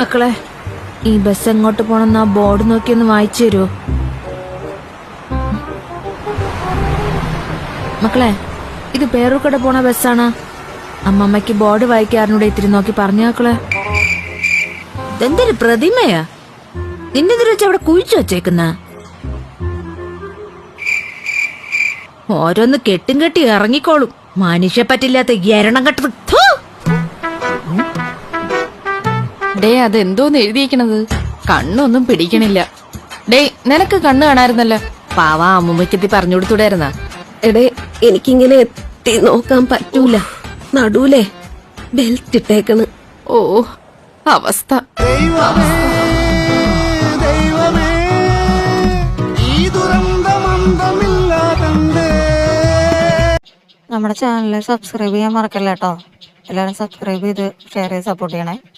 മക്കളെ ഈ ബസ് എങ്ങോട്ട് പോണെന്ന് ആ ബോർഡ് നോക്കിയൊന്ന് വായിച്ചു തരുമോ മക്കളെ ഇത് പേരൂർക്കട പോണ ബസ്സാണ്. അമ്മമ്മയ്ക്ക് ബോർഡ് വായിക്കാറിനൂടെ ഇത്തിരി നോക്കി പറഞ്ഞു മക്കളെ? ഇതെന്തൊരു പ്രതിമയാ? നിന്റെ ഇതിൽ വെച്ച് അവിടെ കുഴിച്ചു വച്ചേക്കുന്ന. ഓരോന്ന് കെട്ടും കെട്ടി ഇറങ്ങിക്കോളും. മനുഷ്യ പറ്റില്ലാത്ത എരണം കെട്ടത് ഥു! അത് എന്തോന്ന് എഴുതിയിരിക്കണത്? കണ്ണൊന്നും പിടിക്കണില്ല. ഡേ നിനക്ക് കണ്ണ് കാണായിരുന്നല്ലോ. പാവ അമ്മുമ്മക്കെത്തി പറഞ്ഞു കൊടുത്തൂടായിരുന്ന? എടേ എനിക്കിങ്ങനെ എത്തി നോക്കാൻ പറ്റൂല. നടൂലേ. ബെൽറ്റ് ഇട്ടേക്കണ്. ഓ അവസ്ഥ. ദൈവമേ ദൈവമേ ഈ ദുരന്തമന്തമില്ലാതെ നമ്മുടെ ചാനൽ സബ്സ്ക്രൈബ് ചെയ്യാൻ മറക്കല്ലേട്ടോ എല്ലാവരും സബ്സ്ക്രൈബ് ചെയ്ത് ഷെയർ ചെയ്ത് സപ്പോർട്ട് ചെയ്യണേ.